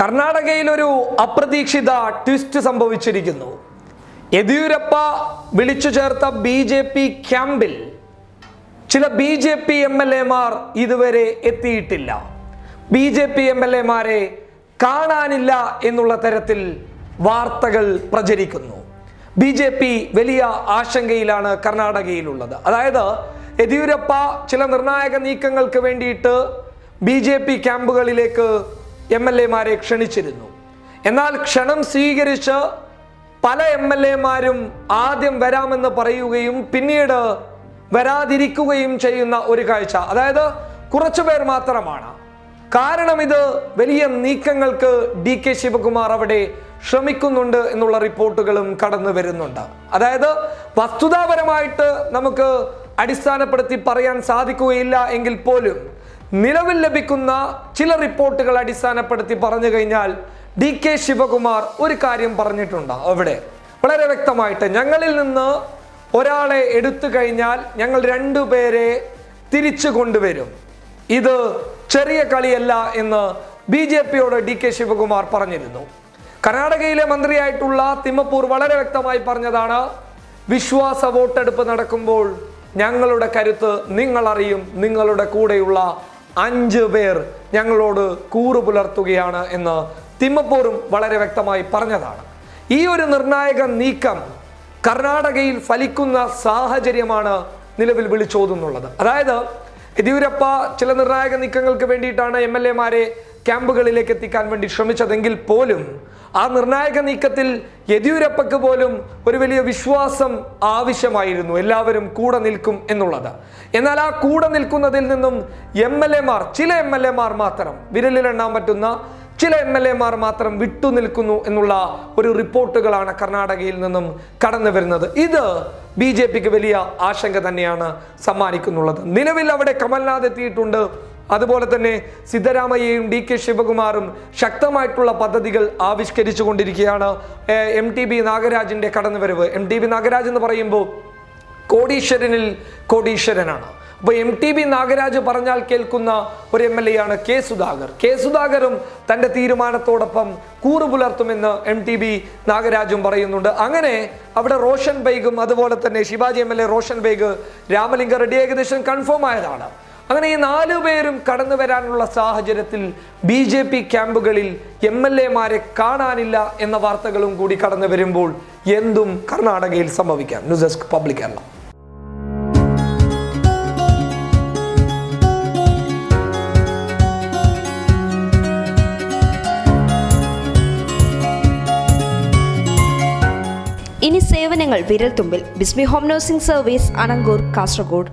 കർണാടകയിൽ ഒരു അപ്രതീക്ഷിത ട്വിസ്റ്റ് സംഭവിച്ചിരിക്കുന്നു. യെദ്യൂരപ്പ വിളിച്ചു ചേർത്ത ബി ജെ പി ക്യാമ്പിൽ ചില B J P M L എമാർ ഇതുവരെ എത്തിയിട്ടില്ല. B J P M L എമാരെ കാണാനില്ല എന്നുള്ള തരത്തിൽ വാർത്തകൾ പ്രചരിക്കുന്നു. ബി ജെ പി വലിയ ആശങ്കയിലാണ് കർണാടകയിലുള്ളത്. അതായത് യെദ്യൂരപ്പ ചില നിർണായക നീക്കങ്ങൾക്ക് വേണ്ടിയിട്ട് ബി ജെ പി ക്യാമ്പുകളിലേക്ക് എം എൽ എമാരെ ക്ഷണിച്ചിരുന്നു. എന്നാൽ ക്ഷണം സ്വീകരിച്ച് പല എം എൽ എമാരും ആദ്യം വരാമെന്ന് പറയുകയും പിന്നീട് വരാതിരിക്കുകയും ചെയ്യുന്ന ഒരു കാഴ്ച. അതായത് കുറച്ചു പേർ മാത്രമാണ്. കാരണം ഇത് വലിയ നീക്കങ്ങൾക്ക് ഡി കെ ശിവകുമാർ അവിടെ ശ്രമിക്കുന്നുണ്ട് എന്നുള്ള റിപ്പോർട്ടുകളും കടന്നു വരുന്നുണ്ട്. അതായത് വസ്തുതാപരമായിട്ട് നമുക്ക് അടിസ്ഥാനപ്പെടുത്തി പറയാൻ സാധിക്കുകയില്ല എങ്കിൽ പോലും നിലവിൽ ലഭിക്കുന്ന ചില റിപ്പോർട്ടുകൾ അടിസ്ഥാനപ്പെടുത്തി പറഞ്ഞു കഴിഞ്ഞാൽ ഡി കെ ശിവകുമാർ ഒരു കാര്യം പറഞ്ഞിട്ടുണ്ട് അവിടെ. വളരെ വ്യക്തമായിട്ട് ഞങ്ങളിൽ നിന്ന് ഒരാളെ എടുത്തു കഴിഞ്ഞാൽ ഞങ്ങൾ രണ്ടുപേരെ തിരിച്ചു കൊണ്ടുവരും. ഇത് ചെറിയ കളിയല്ല എന്ന് ബി ജെ പിയോട് ഡി കെ ശിവകുമാർ പറഞ്ഞിരുന്നു. കർണാടകയിലെ മന്ത്രിയായിട്ടുള്ള തിമ്മപ്പൂർ വളരെ വ്യക്തമായി പറഞ്ഞതാണ് വിശ്വാസ വോട്ടെടുപ്പ് നടക്കുമ്പോൾ ഞങ്ങളുടെ കരുത്ത് നിങ്ങൾ അറിയും നിങ്ങളുടെ കൂടെയുള്ള അഞ്ച് പേർ ഞങ്ങളോട് കൂറ് പുലർത്തുകയാണ് എന്ന് തിമ്മപ്പൂറും വളരെ വ്യക്തമായി പറഞ്ഞതാണ്. ഈ ഒരു നിർണായക നീക്കം കർണാടകയിൽ ഫലിക്കുന്ന സാഹചര്യമാണ് നിലവിൽ വിളിച്ചോതുന്നുള്ളത്. അതായത് യെദ്യൂരപ്പ ചില നിർണായക നീക്കങ്ങൾക്ക് വേണ്ടിയിട്ടാണ് എം എൽ എമാരെ ക്യാമ്പുകളിലേക്ക് എത്തിക്കാൻ വേണ്ടി ശ്രമിച്ചതെങ്കിൽ പോലും ആ നിർണായക നീക്കത്തിൽ യെദ്യൂരപ്പയ്ക്ക് പോലും ഒരു വലിയ വിശ്വാസം ആവശ്യമായിരുന്നു. എല്ലാവരും കൂടെ നിൽക്കും എന്നുള്ളത്. എന്നാൽ ആ കൂടെ നിൽക്കുന്നതിൽ നിന്നും എം എൽ എമാർ ചില എം എൽ എമാർ മാത്രം വിരലിലെണ്ണാൻ പറ്റുന്ന ചില എം എൽ എമാർ മാത്രം വിട്ടുനിൽക്കുന്നു എന്നുള്ള ഒരു റിപ്പോർട്ടുകളാണ് കർണാടകയിൽ നിന്നും കടന്നു വരുന്നത്. ഇത് ബി ജെ പിക്ക് വലിയ ആശങ്ക തന്നെയാണ് സമ്മാനിക്കുന്നുള്ളത്. നിലവിൽ അവിടെ കമൽനാഥ് എത്തിയിട്ടുണ്ട്. അതുപോലെ തന്നെ സിദ്ധരാമയ്യയും ഡി കെ ശിവകുമാറും ശക്തമായിട്ടുള്ള പദ്ധതികൾ ആവിഷ്കരിച്ചു കൊണ്ടിരിക്കുകയാണ് എം ടി ബി നാഗരാജിന്റെ കടന്നുവരവ്. എം ടി ബി നാഗരാജ് എന്ന് പറയുമ്പോൾ കോടീശ്വരനിൽ കോടീശ്വരനാണ്. അപ്പോൾ എം ടി ബി നാഗരാജ് പറഞ്ഞാൽ കേൾക്കുന്ന ഒരു എം എൽ എ ആണ് കെ സുധാകർ. കെ സുധാകരും തന്റെ തീരുമാനത്തോടൊപ്പം കൂറു പുലർത്തുമെന്ന് എം ടി ബി നാഗരാജും പറയുന്നുണ്ട്. അങ്ങനെ അവിടെ റോഷൻ ബൈഗും അതുപോലെ തന്നെ Shivaji M L A Roshan Baig Ramalinga Reddy ഏകദേശം കൺഫേം ആയതാണ്. അങ്ങനെ ഈ നാലു പേരും കടന്നു വരാനുള്ള സാഹചര്യത്തിൽ ബി ജെ പി ക്യാമ്പുകളിൽ എം എൽ എമാരെ കാണാനില്ല എന്ന വാർത്തകളും കൂടി കടന്നു വരുമ്പോൾ എന്തും കർണാടകയിൽ സംഭവിക്കാം. News desk public Kerala. ഇനി സേവനങ്ങൾ വിരൽത്തുമ്പിൽ. Bismi home nursing service Anangoor Kasaragod.